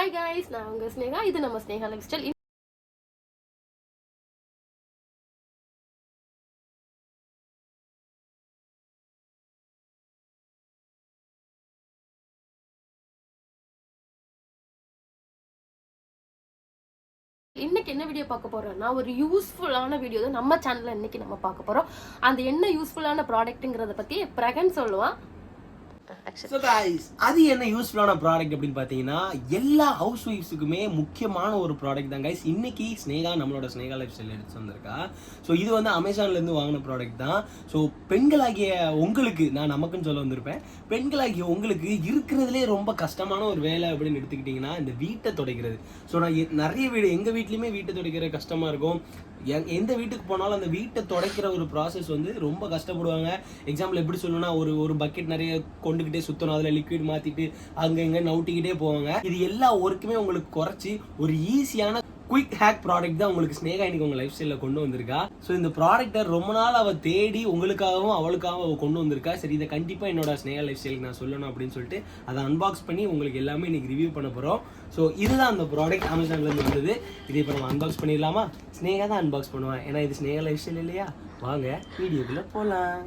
Hi guys நான் உங்க ஸ்னேகா. இது நம்ம ஸ்னேகா லைஃப் ஸ்டைல் இன்னைக்கு என்ன வீடியோ பார்க்க போறோம்னா ஒரு யூஸ்ஃபுல்லான வீடியோ தான் நம்ம சேனல்ல இன்னைக்கு நம்ம பார்க்க போறோம். அந்த என்ன யூஸ்ஃபுல்லான ப்ராடக்ட்டுங்கிறத பத்தி பிரகன் சொல்லுவான். ஸோ அது என்ன யூஸ்ஃபுல்லான ப்ராடக்ட் அப்படின்னு பார்த்தீங்கன்னா எல்லா ஹவுஸ் ஒய்ஃப்ஸுக்குமே முக்கியமான ஒரு ப்ராடக்ட் தான். கைஸ் இன்னைக்கு ஸ்னேகா நம்மளோட ஸ்னேகா லைஃப் ஸ்டைல் எடுத்து வந்திருக்கா. ஸோ இது வந்து அமேசான்லேருந்து வாங்கின ப்ராடக்ட் தான். ஸோ பெண்களாகிய உங்களுக்கு நான் நமக்குன்னு சொல்ல வந்திருப்பேன். பெண்களாகிய உங்களுக்கு இருக்கிறதுலே ரொம்ப கஷ்டமான ஒரு வேலை அப்படின்னு எடுத்துக்கிட்டிங்கன்னா இந்த வீட்டை துடைக்கிறது. ஸோ நான் நிறைய வீடு எங்கள் வீட்லேயுமே வீட்டை துடைக்கிற கஷ்டமாக இருக்கும். எந்த வீட்டுக்கு போனாலும் அந்த வீட்டை தொடக்கிற ஒரு ப்ராசஸ் வந்து ரொம்ப கஷ்டப்படுவாங்க. எக்ஸாம்பிள் எப்படி சொல்லணும்னா ஒரு ஒரு பக்கெட் நிறைய கொண்டுக்கிட்டே சுத்தணும். அதில் லிக்விட் மாற்றிட்டு அங்கே இங்கே நவுட்டிக்கிட்டே போவாங்க. இது எல்லா ஒர்க்குமே உங்களுக்கு குறைச்சி ஒரு ஈஸியான குயிக் ஹேக் ப்ராடக்ட் தான் உங்களுக்கு ஸ்னேகா இன்னைக்கு உங்க லைஃப் ஸ்டைலில் கொண்டு வந்திருக்கா. ஸோ இந்த ப்ராடக்ட்டை ரொம்ப நாள் அவ தேடி உங்களுக்காகவும் அவளுக்காகவும் அவ கொண்டு வந்திருக்கா. சரி இதை கண்டிப்பாக என்னோட ஸ்னேகா லைஃப் ஸ்டைலுக்கு நான் சொல்லணும் அப்படின்னு சொல்லிட்டு அதை அன்பாக்ஸ் பண்ணி உங்களுக்கு எல்லாமே இன்னைக்கு ரிவ்யூ பண்ண போகிறோம் ஸோ இதுதான் அந்த ப்ராடக்ட் அமேசான்லேருந்து வந்தது. இதை இப்போ நம்ம அன்பாக்ஸ் பண்ணிடலாமா? ஸ்னேகா தான் அன்பாக்ஸ் பண்ணுவேன் ஏன்னா இது ஸ்னேகா லைஃப் ஸ்டைல் இல்லையா? வாங்க வீடியோக்குள்ளே போகலாம்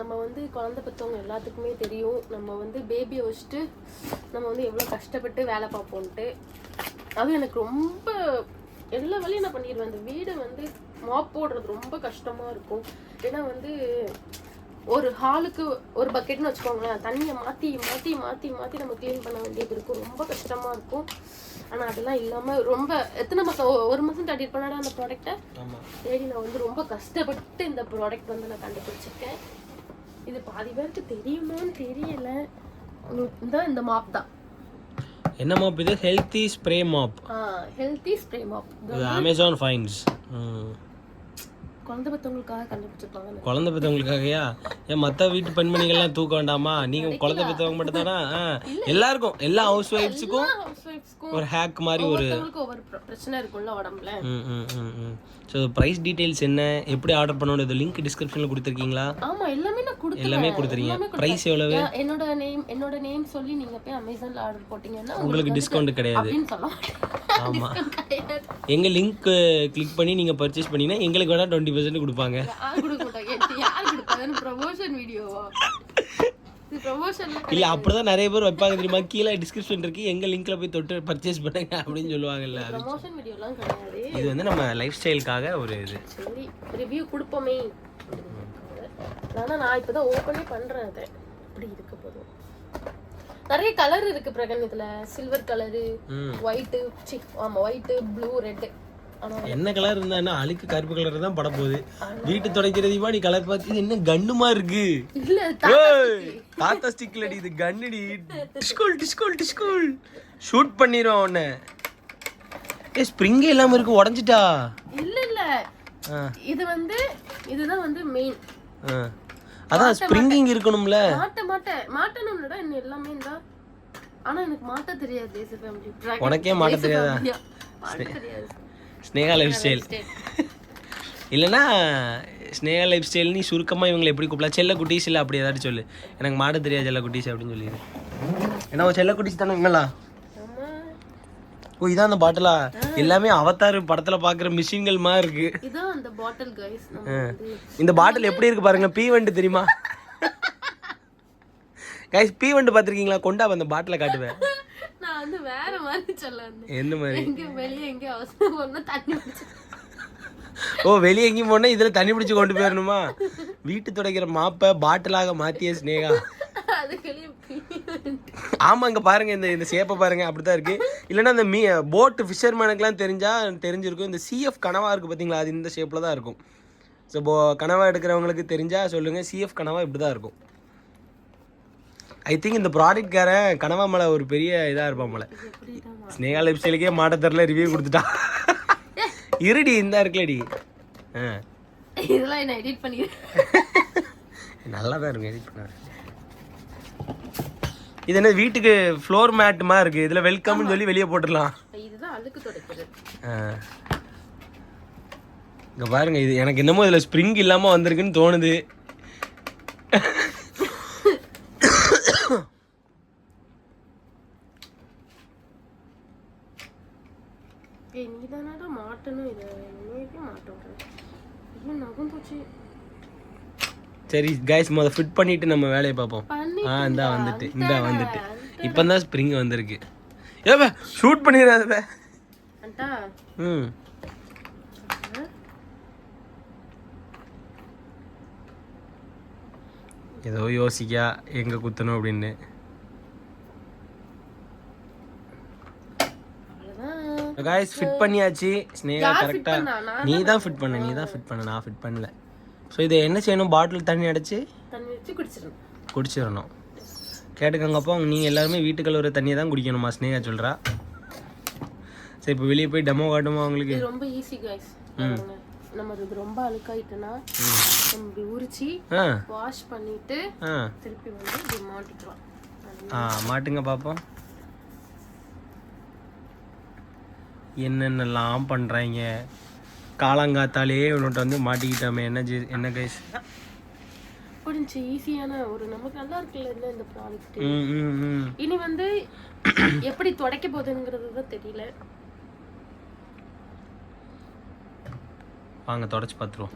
நம்ம வந்து குழந்தை பெற்றவங்க எல்லாத்துக்குமே தெரியும். நம்ம வந்து பேபியை வச்சுட்டு நம்ம வந்து எவ்வளோ கஷ்டப்பட்டு வேலை பார்ப்போன்ட்டு அதுவும் எனக்கு ரொம்ப எல்லா வேலையும் நான் பண்ணிடுவேன். அந்த வீடை வந்து மாப் போடுறது ரொம்ப கஷ்டமாக இருக்கும். ஏன்னா வந்து ஒரு ஹாலுக்கு ஒரு பக்கெட்னு வச்சுக்கோங்களேன். தண்ணியை மாற்றி மாற்றி மாற்றி மாற்றி நம்ம க்ளீன் பண்ண வேண்டியது இருக்கும். ரொம்ப கஷ்டமாக இருக்கும். ஆனால் அதெல்லாம் இல்லாமல் ரொம்ப எத்தனை மாதம் ஒரு மாதம் தேடிட்டு பண்ணாடா அந்த ப்ராடக்ட்டை ஆமாம் தேடி நான் வந்து ரொம்ப கஷ்டப்பட்டு இந்த ப்ராடக்ட் வந்து நான் கண்டுபிடிச்சிருக்கேன். இது பாதி பேருக்கு தெரியுமான்னு தெரியல. இந்த மாப் தான். என்ன மாப் இது? Healthy spray mop healthy spray mop இது அமேசான் ஃபைன்ஸ் குழந்தை பெற்றவங்களுக்காக கண்டுபிடிச்சிருக்காங்க குழந்தை பெற்றவங்களுக்காகயா ஏன் மற்ற வீட்டு பெண்மணிகள்லாம் தூக்க வேண்டாமா? நீங்க குழந்தை பெற்றவங்க மட்டும் தானா எல்லாருக்கும். எல்லா ஹவுஸ் ஒய்ஃப்ஸுக்கும் ஒரு ஹேக் மாதிரி ஒரு ஒவ்வொரு பிர- பிரச்சனை இருக்கும்ல உடம்புல. ஸோ ப்ரைஸ் டீடைல்ஸ் என்ன? எப்படி ஆர்டர் பண்ணணும்? இது லிங்க் டிஸ்கிரிப்ஷனில் கொடுத்துருக்கீங்களா? ஆமா எல்லாமே நான் எல்லாமே கொடுத்துறீங்க. ப்ரைஸ் எவ்வளவு? என்னோட நேம் என்னோட நேம் சொல்லி நீங்க போய் அமேசான்ல ஆர்டர் போட்டீங்கன்னா உங்களுக்கு டிஸ்கவுண்ட் கிடையாது. ஆமா. எங்கள் லிங்க் கிளிக் பண்ணி நீங்கள் பர்ச்சேஸ் பண்ணீங்கன்னா எங்களுக்கு வேணால் டுவெண்ட்டி பர்சன்ட் கொடுப்பாங்க. ப்ரமோஷன் ப்ரமோஷன் இல்லை அப்படிதான் நிறைய பேர் வைப்பாங்க தெரியுமா? கீழே டிஸ்கிரிப்ஷன் இருக்கு. எங்கள் லிங்க்ல போய் தொட்டு பர்ச்சேஸ் பண்ணுங்க அப்படின்னு சொல்லுவாங்கல்ல இது வந்து நம்ம லைஃப் ஸ்டைலுக்காக ஒரு இது. ரிவ்யூ கொடுப்போமே. ஆனா நான் இப்பதான் ஓப்பனே பண்றேன் அதை. இப்படி இருக்க போதும். நிறைய கலர் இருக்கு பிரகன் இதுல. சில்வர் கலரு ஒயிட்டு சி ஆமா ஒயிட்டு ப்ளூ ரெட் என்ன கலர் இருந்தா என்ன? அழுக்கு கருப்பு கலர் தான் பட போகுது. வீட்டு துடைக்கிறதுமா நீ கலர் பார்த்து இது என்ன கண்ணுமா இருக்கு? தாத்தா ஸ்டிக்ல அடி இது கண்ணுடி டிஸ்கோல் டிஸ்கோல் டிஸ்கோல். ஷூட் பண்ணிரும் உன்னை. ஏ ஸ்ப்ரிங் இல்லாம இருக்கு உடைஞ்சிட்டா. இல்ல இல்ல. இது வந்து இதுதான் வந்து மெயின். அதான் ஸ்ப்ரிங்கிங் இருக்கணும்ல. மாட்ட மாட்டேன் மாட்டணும்லடா இன்னும் எல்லாமே இருந்தா ஆனா எனக்கு மாட்ட தெரியாது தேச ஃபேமிலி உனக்கே மாட்ட தெரியாதா? ஸ்னேகா லைஃப் ஸ்டைல் இல்லைன்னா ஸ்னேகா லைஃப் ஸ்டைல் நீ சுருக்கமாக இவங்களை எப்படி கூப்பிடலாம்? செல்ல குட்டீஸ் இல்லை அப்படி ஏதாச்சும் சொல்லு. எனக்கு மாட தெரியாது செல்ல குட்டீஸ் அப்படின்னு சொல்லிடு. ஏன்னா உன் செல்ல குட்டீஸ் தானே இவங்களா? ஓ இதான் அந்த பாட்டிலா எல்லாமே அவதார் படத்துல பாக்குற மிஷின்கள் மாதிரி இருக்கு. இதான் அந்த பாட்டில் இந்த பாட்டில் எப்படி இருக்கு பாருங்க பீ வண்டு தெரியுமா? கைஸ் பீ வண்டு பார்த்துருக்கீங்களா? கொண்டா அந்த பாட்டில காட்டுவேன். நான் வந்து வேற மாதிரி சொல்ல வந்தேன் எந்த மாதிரி? எங்க வெளியே எங்க அவசரம் போனா தண்ணி குடிச்சு. ஓ வெளியே எங்கேயும் போனா இதுல தண்ணி பிடிச்சு கொண்டு போயிடணுமா வீட்டு துடைக்கிற மாப்பை பாட்டிலாக மாத்திய ஸ்னேகா அதுக்குள்ளேயே ஆமா இங்க பாருங்க இந்த இந்த சேப்பை பாருங்க அப்படித்தான் இருக்கு. இல்லைன்னா இந்த மீ போட்டு ஃபிஷர்மேனுக்குலாம் தெரிஞ்சா தெரிஞ்சிருக்கும். இந்த சிஎஃப் கனவா இருக்கு பாத்தீங்களா? அது இந்த ஷேப்ல தான் இருக்கும். ஸோ இப்போ கனவா எடுக்கிறவங்களுக்கு தெரிஞ்சா சொல்லுங்க சிஎஃப் கனவா இப்படி தான் இருக்கும். ஐ திங்க் இந்த ப்ராடக்ட்காரன் கனவா மேல ஒரு பெரிய இதா இருப்பான் எப்படிதான் ஸ்னேகா லைஃப் ஸ்டைலுக்கே மாட்ட தெரில ரிவ்யூ கொடுத்துட்டா. இருடி இந்த இருக்குல்லடி. ஆ. இதெல்லாம் என்ன எடிட் பண்ணிடுறேன் நல்லா தான் இருக்கும் எடிட் பண்ண இது என்ன வீட்டுக்கு ஃப்ளோர் மேட் மாதிரி இருக்கு. இதுல வெல்கம்னு சொல்லி வெளியே போட்டுடலாம். இதுதான் அழுக்கு இங்க பாருங்க இது எனக்கு என்னமோ இதுல ஸ்ப்ரிங் இல்லாம வந்திருக்குன்னு தோணுது. சரி கைஸ் முத ஃபிட் பண்ணிட்டு நம்ம வேலையை பார்ப்போம். ஆ இந்தா வந்துட்டு இந்தா வந்துட்டு. இப்போ தான் ஸ்ப்ரிங் வந்திருக்கு. ஏப்பா ஷூட் பண்ணிடாத அண்டா. ம். ஏதோ யோசிக்கா எங்க குத்தணும் அப்படின்னு. காய்ஸ் ஃபிட் பண்ணியாச்சு. ஸ்னேகா யார் fit கரெக்டா பண்ணா? நான் நீ தான் ஃபிட் பண்ண நீ தான் ஃபிட் பண்ண நான் ஃபிட் பண்ணல. ஸோ இதை என்ன செய்யணும்? பாட்டில் தண்ணி அடைச்சு? தண்ணி வச்சு குடிச்சிடணும். குடிச்சிடணும். கேட்டுக்கோங்கப்போ நீங்கள் எல்லாருமே வீட்டுக்குள்ள ஒரு தண்ணியை தான் குடிக்கணுமா ஸ்னேகா சொல்கிறா சரி இப்போ வெளியே போய் டெமோ காட்டுமா உங்களுக்கு? இது ரொம்ப ஈஸி கைஸ் நம்ம இது ரொம்ப அழுக்காயிட்டுனா நம்ம இப்படி உரிச்சு வாஷ் பண்ணிட்டு திருப்பி வந்து இப்படி மாட்டிக்கலாம் ஆ மாட்டுங்க பார்ப்போம் என்னென்னலாம் பண்ணுறாங்க காலங்காத்தாலே உன்கிட்ட வந்து மாட்டிக்கிட்டாமே. என்ன என்ன கைஸ் புரிஞ்சு ஈஸியான ஒரு நமக்கு நல்லா இருக்குல்ல இந்த இந்த ப்ராடக்ட் ம் ம் ம். இனி வந்து எப்படி துடைக்க போகுதுங்கிறது தான் தெரியல. வாங்க தொடச்சி பார்த்துருவோம்.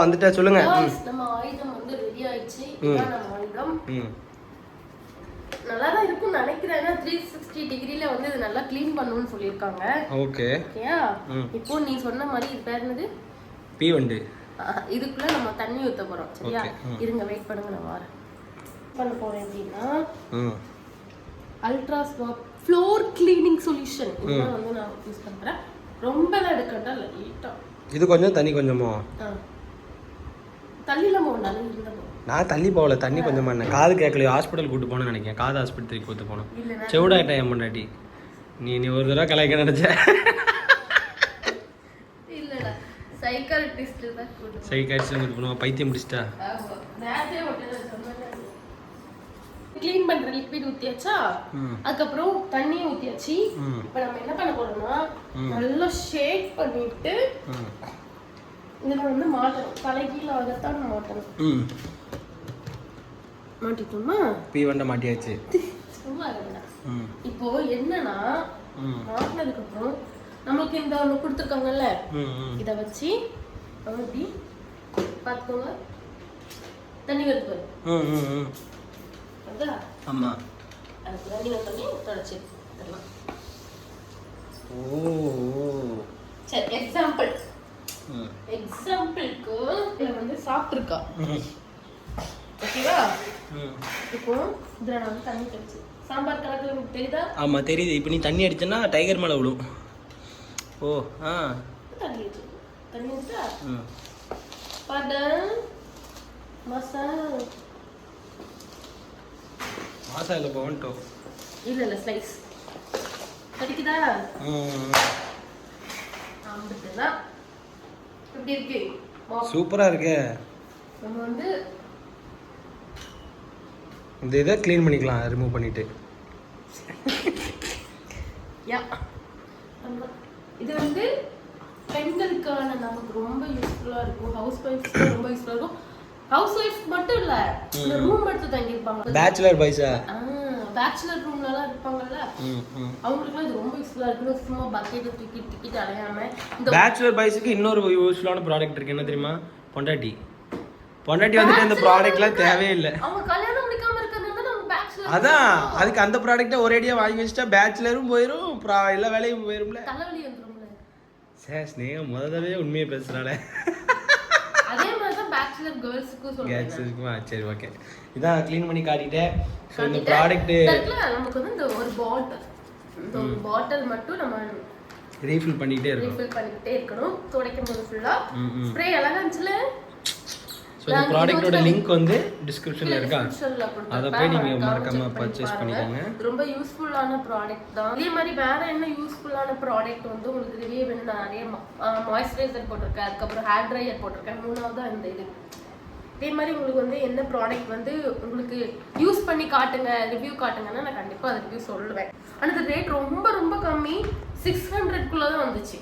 வந்துட்டா சொல்லுங்க. நம்ம ஆயுதம் வந்து ரெடி ஆயிடுச்சு. இதான் நம்ம ஆயுதம். ம். நல்லா தான் இருக்கும்னு நினைக்கிறேன். த்ரீ சிக்ஸ்டி டிகிரில வந்து இது நல்லா க்ளீன் பண்ணணும்னு சொல்லியிருக்காங்க. ஓகே. ஓகேயா? இப்போ நீ சொன்ன மாதிரி இது பேர் என்னது? பீ வண்டு ஆஹ், இதுக்குள்ள நம்ம தண்ணி ஊத்த போறோம். சரியா? இருங்க வெயிட் பண்ணுங்க நான் வரேன். பண்ண போறேன் அப்படின்னா ultra swap floor cleaning solution இதுதான் வந்து நான் யூஸ் பண்றேன். ரொம்ப எடுக்கட்டா லைட்டா இது கொஞ்சம் தண்ணி கொஞ்சமோ? தள்ளில போகணும் இருந்த போதும் நான் தள்ளி போகல தண்ணி கொஞ்சம் பண்ணேன் காது கேட்கலையோ ஹாஸ்பிட்டல் கூட்டு போனேன்னு நினைக்கிறேன். காது ஆஸ்பத்திரிக்கு கூட்டு போனோம் இல்லைன்னா செவிடாயிட்டா என் பொண்டாட்டி. நீ நீ ஒரு தடவை கலாய்க்க நினைச்ச. இல்லடா சைக்காலஜிஸ்ட் தான் கூட்டு சைக்காட்சி கூட்டு போனோம் பைத்தியம் பிடிச்சிட்டா? க்ளீன் பண்ற லிக்விட் ஊத்தியாச்சா? அதுக்கப்புறம் தண்ணியும் ஊத்தியாச்சு. இப்போ நம்ம என்ன பண்ண போறோம்னா நல்லா ஷேக் பண்ணிட்டு இதுல வந்து மாட்டணும். தலைகீழ ஆகத்தான் மாட்டணும். மாட்டிட்டோமா? பீ வண்டை மாட்டியாச்சு. சும்மா இப்போ என்னன்னா மாட்டினதுக்கு அப்புறம் நமக்கு இந்த ஒன்று கொடுத்துருக்காங்கல்ல? இதை வச்சு நம்ம இப்படி பார்த்துக்கோங்க. தண்ணி வருது பாரு. ஆமாம் அதுக்கு தண்ணி பண்ணி தொடச்சி. தரலாம். ஓ. சரி எக்ஸாம்பிள் எக்ஸாம்பிளுக்கு இதில் வந்து சாப்பிட்ருக்கா ஓகேவா? இப்போ இதில் நான் வந்து தண்ணி தெளிச்சு. சாம்பார் கலக்கு உங்களுக்கு தெரியுதா? ஆமாம் தெரியுது. இப்போ நீ தண்ணி அடிச்சேன்னா டைகர் மேலே விழும். ஓ ஆ தண்ணி மசாலா மாசா இல்லை போகட்டும் இல்லை இல்லை ஸ்லைஸ் கிடைக்குதா ம் ஆம்பிட்டு தான் எப்படி இருக்கு Wow. சூப்பராக இருக்கே. நம்ம வந்து. இந்த இதை க்ளீன் பண்ணிக்கலாம் ரிமூவ் பண்ணிட்டு. யா. இது வந்து பெண்களுக்கான நமக்கு ரொம்ப யூஸ்ஃபுல்லா இருக்கும். ஹவுஸ் ஒய்ஃப்ஸ்க்கு ரொம்ப யூஸ்ஃபுல்லா இருக்கும். ஹவுஸ் ஒய்ஃப் மட்டும் இல்ல ரூம் எடுத்து தங்கியிருப்பாங்க. பேச்சுலர் பாய்ஸா பேச்சுலர் ரூம்லலாம் இருப்பாங்கல்ல? அவங்களுக்குலாம் இது ரொம்ப யூஸ்ஃபுல்லா இருக்கும் சும்மா பக்கெட்டை தூக்கி தூக்கிட்டு அலையாம இந்த பேச்சுலர் பாய்ஸுக்கு இன்னொரு யூஸ்ஃபுல்லான ப்ராடக்ட் இருக்கு. என்ன தெரியுமா? பொண்டாட்டி. பொண்டாட்டி வந்துட்டு இந்த ப்ராடக்ட்லாம் தேவையே இல்லை அவங்க கல்யாணம் முடிக்காம அதான். அதுக்கு அந்த ப்ராடக்ட்டை ஒரேடியாக வாங்கி வச்சுட்டா பேச்சுலரும் போயிடும் எல்லா வேலையும் போயிரும்ல. தலைவலி சே ஸ்னேகம் முததவே உண்மையை பேசுகிறாளே அதே மாதிரி தான் பேச்சுலர் கேர்ள்ஸுக்கும் இருக்குமா? சரி ஓகே இதான் க்ளீன் பண்ணி காட்டிட்டேன். ஸோ இந்த இடத்துல நமக்கு வந்து இந்த ஒரு பாட்டில் இந்த ஒரு பாட்டில் மட்டும் நம்ம ரீஃபில் பண்ணிக்கிட்டே இருக்கும் ரீஃபில் பண்ணிக்கிட்டே இருக்கணும். துடைக்கும் போது ஃபுல்லா ம் ம். ஸ்ப்ரே அழகா இருந்துச்சுல? ஸோ இந்த ப்ராடக்ட்டோட லிங்க் வந்து டிஸ்கிரிப்ஷனில் இருக்கா. அதை போய் நீங்க மறக்காம மறக்காம check பண்ணி purchase பாருங்க. பண்ணிக்கோங்க. ரொம்ப யூஸ்ஃபுல்லான ப்ராடக்ட் தான். இதே மாதிரி வேற என்ன யூஸ்ஃபுல்லான ப்ராடக்ட் வந்து உங்களுக்கு ரிவ்யூ வேணும் நான் நிறைய மாய்ஸ்சரைசர் போட்டிருக்கேன். அதுக்கப்புறம் ஹேர் ட்ரையர் போட்டிருக்கேன். மூணாவது இந்த இது. இதே மாதிரி உங்களுக்கு வந்து என்ன ப்ராடக்ட் வந்து உங்களுக்கு யூஸ் பண்ணி காட்டுங்க ரிவ்யூ காட்டுங்கன்னா நான் கண்டிப்பாக அது ரிவ்யூ சொல்லுவேன். ஆனால் இந்த ரேட் ரொம்ப ரொம்ப கம்மி. சிக்ஸ் ஹண்ட்ரட்குள்ளே தான் வந்துச்சு.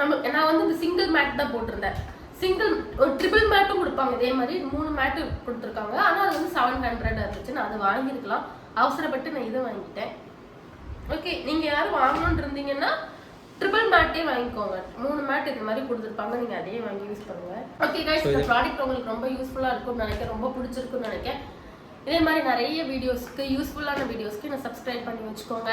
நம்ம நான் வந்து இந்த சிங்கிள் மேட் தான் போட்டிருந்தேன். சிங்கிள் ஒரு ட்ரிபிள் மேட்டும் கொடுப்பாங்க. இதே மாதிரி மூணு மேட்டு கொடுத்துருக்காங்க. ஆனால் அது வந்து செவன் ஹண்ட்ரட் இருந்துச்சு நான் அதை வாங்கியிருக்கலாம். அவசரப்பட்டு நான் இதை வாங்கிட்டேன். ஓகே நீங்கள் யாரும் வாங்கணும்னு இருந்தீங்கன்னா ட்ரிபிள் மேட்டே வாங்கிக்கோங்க. மூணு மேட் இந்த மாதிரி கொடுத்துருப்பாங்க. நீங்க அதையே வாங்கி யூஸ் பண்ணுங்க. ஓகே கைஸ் இந்த ப்ராடக்ட் உங்களுக்கு ரொம்ப யூஸ்ஃபுல்லா இருக்கும்னு நினைக்கிறேன். ரொம்ப பிடிச்சிருக்கும்னு நினைக்கிறேன். இதே மாதிரி நிறைய வீடியோஸ்க்கு யூஸ்ஃபுல்லான வீடியோஸ்க்கு நான் சப்ஸ்கிரைப் பண்ணி வச்சுக்கோங்க.